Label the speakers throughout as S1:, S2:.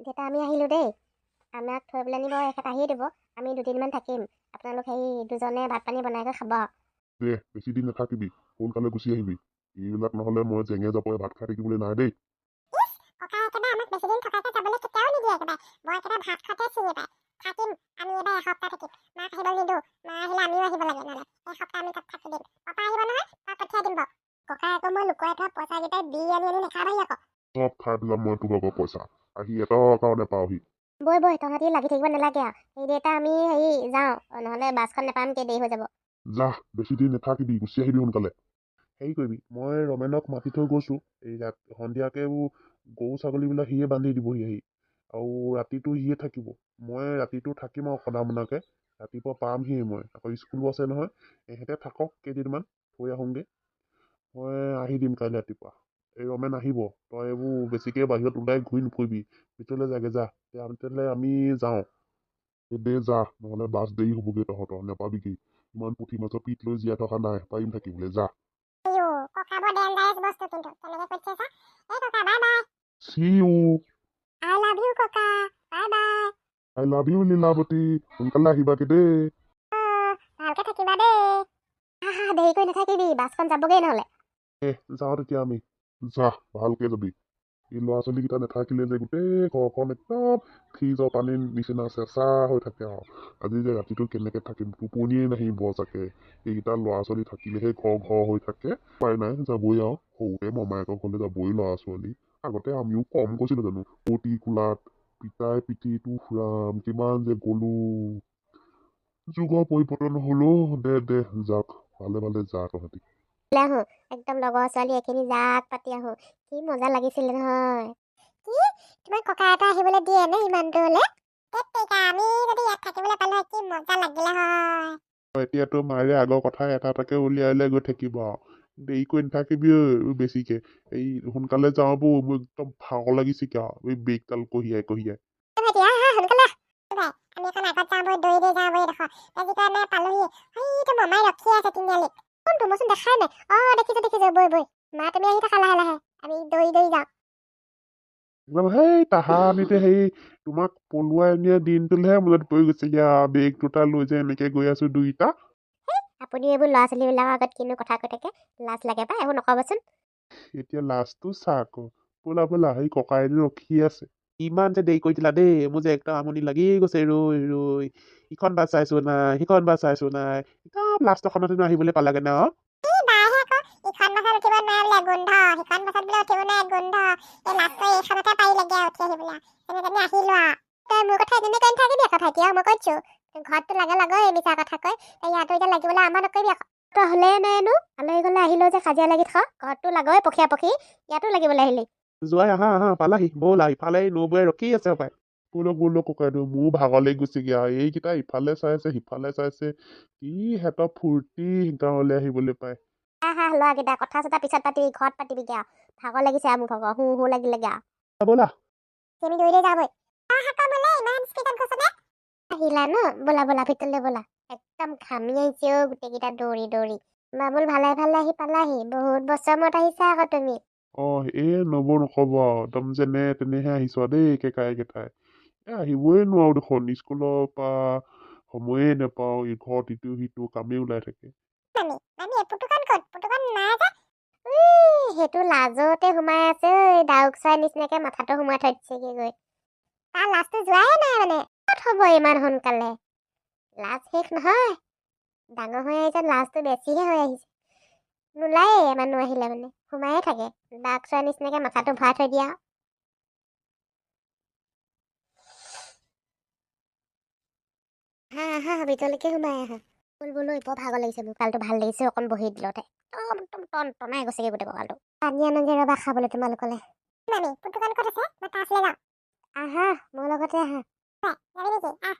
S1: দেউতা আমি আহিলোঁ দেই। আমাক থৈ পেলাই নিব এখেত আহিয়ে দিব। আমি দুদিনমান থাকিম। আপোনালোক সেই দুজনে ভাত পানী বনাই খাব।
S2: দে বেছি দিন নাথাকিবি। সোনকালে গুচি আহিবি। এইবিলাক নহ'লে মই জেঙে জাপৰে ভাত খাই থাকিবলৈ নাই দেই। চব খাই পেলাম মই তোৰ ভাগৰ পইচা। আহি এটকাৰ কাৰণে পাওহি।
S1: বৈ বৈ তহঁতি লাগি থাকিব নালাগে আৰু। সেই দেউতা আমি হেৰি যাওঁ নহ'লে বাছখন নাপামকৈ দেৰি হৈ যাব।
S2: যা বেছি দিন নাথাকিবি গুচি আহিবি সোনকালে। হেৰি কৰিবি মই ৰমেনক মাতি থৈ গৈছোঁ। এই ৰাত সন্ধিয়াকে গৰু ছাগলীবিলাক সিয়ে বান্ধি দিবহি আহি। আৰু ৰাতিটো সিয়ে থাকিব। মই ৰাতিটো থাকিম আৰু সদা মোনাকে ৰাতিপুৱা পামহিয়ে মই। আকৌ স্কুলো আছে নহয় এহেঁতে থাকক কেইদিনমান থৈ আহোঁগৈ। মই আহি দিম কাইলৈ ৰাতিপুৱা। এই ৰমেন আহিব। তই এইবোৰ বেছিকৈ বাহিৰত ওলাই ঘূৰি নুফুৰিবি। ভিতৰলৈ যাগে যা। তেতিয়া তেতিয়াহ'লে আমি যাওঁ। দে যা নহ'লে বাছ দেৰি হ'বগৈ তহঁতৰ। নেপাবিগৈ। ইমান পুঠি মাছৰ পিঠ লৈ জীয়াই থকা নাই। পাৰিম থাকিবলৈ। যা।
S1: I love you
S2: Lilavati. সোনকালে দেই।
S1: ভালকে থাকিবা দেই। নাথাকিবি। বাছখন যাবগৈ নহ'লে।
S2: যাওঁ তেতিয়া আমি। যা ভালকে যাবি এই ল'ৰা ছোৱালীকেইটা নাথাকিলে যে গোটেই ঘৰখন একদম ফ্ৰিজৰ পানীৰ নিচিনা চেঁচা হৈ থাকে আৰু আজি যে ৰাতিটো কেনেকৈ থাকিম টোপনিয়ে নাহিব চাগে এইকেইটা ল'ৰা ছোৱালী থাকিলেহে ঘৰ ঘৰ হৈ থাকে উপায় নাই যাবই আৰু সৰুতে মমায়েকৰ ঘৰলৈ যাবই ল'ৰা ছোৱালী আগতে আমিও কম কৈছিলোঁ জানো অতি কোলাত পিতাই পিঠিটো ফুৰাম কিমান যে গ'লো যুগৰ পৰিৱৰ্তন হ'লেও দে দে যাওক ভালে ভালে যা তহঁতি
S1: আহোঁ। একদম লগৰ ছোৱালী এখিনি জাক পাতি আহোঁ। কি মজা লাগিছিলে নহয়। কি? তোমাৰ ককা এটা আহিবলৈ দিয়ে নে ইমান দূৰলৈ? আমি যদি ইয়াত থাকিবলৈ পালোঁ কি মজা লাগিলে হয়।
S2: এতিয়াতো মাৰে আগৰ কথা এটা এটাকে উলিয়াই উলিয়াই গৈ থাকিব আৰু। দেৰি কৰি নাথাকিবি বেছিকে। এই সোনকালে যাওঁ বৌ মোৰ একদম ভাগৰ লাগিছেগে আৰু এই বেগডাল কঢ়িয়াই কঢ়িয়াই।
S1: আমি এখন আগত যাওঁ বৈ দৌৰি দৌৰি যাওঁ বৈ দেখোন যিটো আমি পালোহি। সেইটো মমাই ৰখি আছে তিনিআলিত। কোনটো মইচোন দেখাই নাই অঁ দেখিছোঁ দেখিছোঁ বৈ বৈ মা তুমি আহি থাকা লাহে লাহে আমি দৌৰি দৌৰি যাওঁ
S2: একদম সেই তাহানিতে সেই তোমাক পলুৱাই নিয়া দিনটোলৈহে মনত পৰি গৈছেগে আৰু বেগ দুটা লৈ যে এনেকে গৈ আছো দুইটা
S1: আপুনি এইবোৰ ল'ৰা ছোৱালীবিলাকৰ আগত কিনো কথা কৈ থাকে লাজ লাগে পাই এইবোৰ নক'বচোন
S2: এতিয়া লাষ্টটো চা আকৌ ব'লা ব'লা সেই ককাইদেউ ৰখি আছে ইমান যে দেৰি কৰি দিলা দেই মোৰ যে একদম আমনি লাগি গৈছে ৰৈ ৰৈ। ইখন বাছ চাইছো নাই সিখন বাছ চাইছো নাই। একদম আহিবলৈ পালাগে ন?
S1: লাষ্টৰ উঠি আহিবলৈ। তেনে তেনে আহিলো আৰু তই মোৰ কথা এনে কৈ নাথাকিবি আকৌ ভাইটি আৰু মই কৈছোঁ। ঘৰততো লাগে লাগে এই মিছা কথা কৈ। তই ইয়াতো এতিয়া লাগিবলৈ আমাৰ নকৰিবি আকৌ। তই হ'লে নাইনো আলহী গ'লে আহিলেও যে কাজিয়া লাগি থাক পখীয়া পখী। ইয়াতো লাগিবলৈ আহিলি।
S2: যোৱাই আহা আহা পালাহি ব'লা ইফালে নবৌৱে ৰখি আছে পাই? বোলক বোলক ককাইদেউ মোৰ ভাগৰ লাগি গুচিগে আৰু এইকেইটা ইফালে চাইছে সিফালে চাইছে কি সিহঁতৰ ফূৰ্তি গাঁৱলৈ আহিবলৈ পায়?
S1: আহ আহ ল'ৰাকেইটা কথা চথা পিছত পাতিবি ঘৰত পাতিবিগে আৰু ভাগৰ লাগিছে আৰু মোৰ ভাগৰ হু হু লাগিলেগে আৰু।
S2: ব'লা।
S1: তুমি দৌৰি যাবই। ইমান স্পীডত গৈছে আহিলা ন? ব'লা ব'লা ভিতৰলৈ ব'লা। একদম ঘামি আহিছে অ' গোটেইকেইটা দৌৰি দৌৰি। বাবুল ভালে ভালে আহি পালাহি বহুত বছৰ মূৰত আহিছা আকৌ তুমি।
S2: অ এই নবৌ নক'ব একদম যেনে তেনেহে আহিছ দেই কেকাই কেইটাই এ আহিবই নোৱাৰো দেখোন স্কুলৰ পৰা সময়ে নাপাওঁ ইঘৰত ইটো সিটো কামেই ওলাই থাকে
S1: সেইটো লাজতে সোমাই আছে ঐ ডাউক চৰাই নিচিনাকে মাথাটো সোমাই থৈ দিছেগে গৈ তাৰ লাজটো যোৱাই নাই মানে ক'ত হ'ব ইমান সোনকালে লাজ শেষ নহয় ডাঙৰ হৈ আহিছে লাজটো বেছিহে হৈ আহিছে নোলায়ে মানুহ আহিলে মানে সোমায়ে থাকে। ডাউক চৰাই নিচিনাকে মাথাটো ভৰাই থৈ দিয়া। হা হা ভিতৰলৈকে সোমাই আহা। ব'ল বোলো বৰ ভাগৰ লাগিছে মোৰ কালটো ভাল লাগিছে অকণ বহি দিলতে একদম একদম টন টনাই গৈছেগে গোটেই কঁকালটো। পানী আনোগে ৰ'বা খাবলৈ তোমালোকলে। আহা মোৰ লগতে আহা। যাবি নেকি? আহ।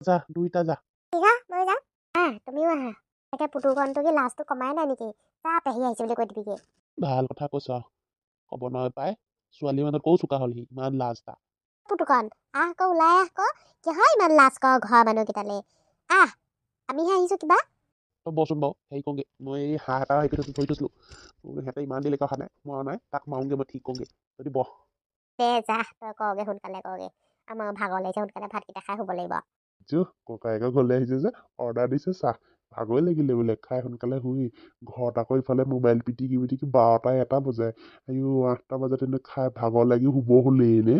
S2: যা দুইটা যা।
S1: মই যাওঁ আহ তুমিও আহা। তাকে পুতুকণটো কি লাজটো কমাই নাই নেকি? যা পেহী আহিছে বুলি কৈ দিবিগে।
S2: ভাল কথা কৈছ ক'ব নহয় পাই। ছোৱালী মানুহ ক'ও চোকা হ'লহি ইমান লাজ তা
S1: পুতুকণ আহ আকৌ ওলাই আহ আকৌ কিহৰ ইমান লাজ কৰ ঘৰৰ মানুহকেইটালে? আহ আমিহে আহিছোঁ কিবা?
S2: তই বচোন বাৰু হেৰি কৰোঁগৈ মই এই হাঁহ এটা হেৰি কৰি থৈছিলোঁ। সিহঁতে ইমান দেৰিলৈকে অহা নাই। মৰা নাই তাক মাৰোঁগৈ মই ঠিক কৰোঁগৈ যদি বহ।
S1: দে যা তই কৰগে সোনকালে কৰগে আমাৰ ভাগৰ লাগিছে সোনকালে ভাতকেইটা খাই শুব লাগিব।
S2: যো ককায়েকৰ ঘৰলৈ আহিছে যে। অৰ্ডাৰ দিছে চাহ। ভাগৰে লাগিলে বোলে খাই সোনকালে শুই ঘৰত আকৌ ইফালে মোবাইল পিটিকি পিটিকি বাৰটা এটা বজায় আয়ো আঠটা বজাত এনে খাই ভাগৰ লাগি শুব হ'লেই নে?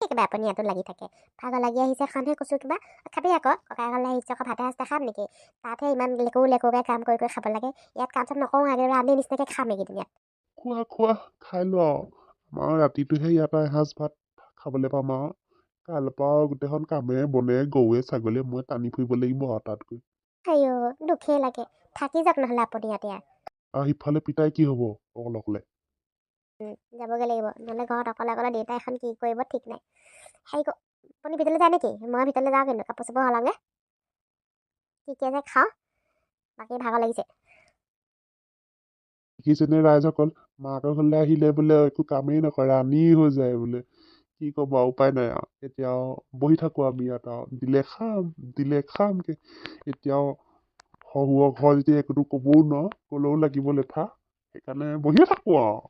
S1: কিবা আপুনি ইয়াতো লাগি থাকে। ভাগৰ লাগি আহিছে খানহে কৈছোঁ কিবা। খাবি আকৌ ককাই ঘৰলৈ আহিছে আকৌ ভাতে সাঁজতে খাম নেকি? তাতহে ইমান লেকু লেকুকে কাম কৰি কৰি খাব লাগে। ইয়াত কাম চাম নকৰোঁ আগে ৰান্ধি নিচিনাকৈ খাম এইকেইদিন ইয়াত?
S2: খোৱা খোৱা খাই লোৱা আৰু আমাৰ ৰাতিটোহে ইয়াত এসাঁজ ভাত খাবলৈ পাম আৰু। কাইলৈৰ পৰা আৰু গোটেইখন কামে বনে গৰুৱে ছাগলীয়ে মই টানি ফুৰিব লাগিব আৰু তাত
S1: আইঅ দুখেই লাগে। থাকি যাওক নহ'লে আপুনি ইয়াতে।
S2: সিফালে পিতাই কি হ'ব? অকলে অকলে।
S1: যাবগৈ লাগিব। নহ'লে ঘৰত অকলে অকলে দেউতাই এখন কি কৰিব ঠিক নাই। হেৰি আপুনি ভিতৰলৈ যায় নেকি? মই ভিতৰলৈ যাওঁ কিন্তু। কাপোৰ চাপোৰ সলাওঁগৈ। কি কি আছে খাওঁ। বাকী ভাগৰ লাগিছে।
S2: দেখিছেনে ৰাইজসকল? মাকৰ ঘৰলৈ আহিলে বোলে একো কামেই নকৰে। আনি হৈ যায় বোলে। কি ক'ব আৰু উপায় নাই আৰু। এতিয়া আৰু বহি থাকোঁ আমি ইয়াত আৰু। দিলে খাম দিলে খামকে এতিয়াও শহুৰৰ ঘৰ যেতিয়া একোতো ক'বও নোৱাৰোঁ ক'লেও লাগিব লেঠা। সেইকাৰণে বহিয়ে থাকোঁ আৰু।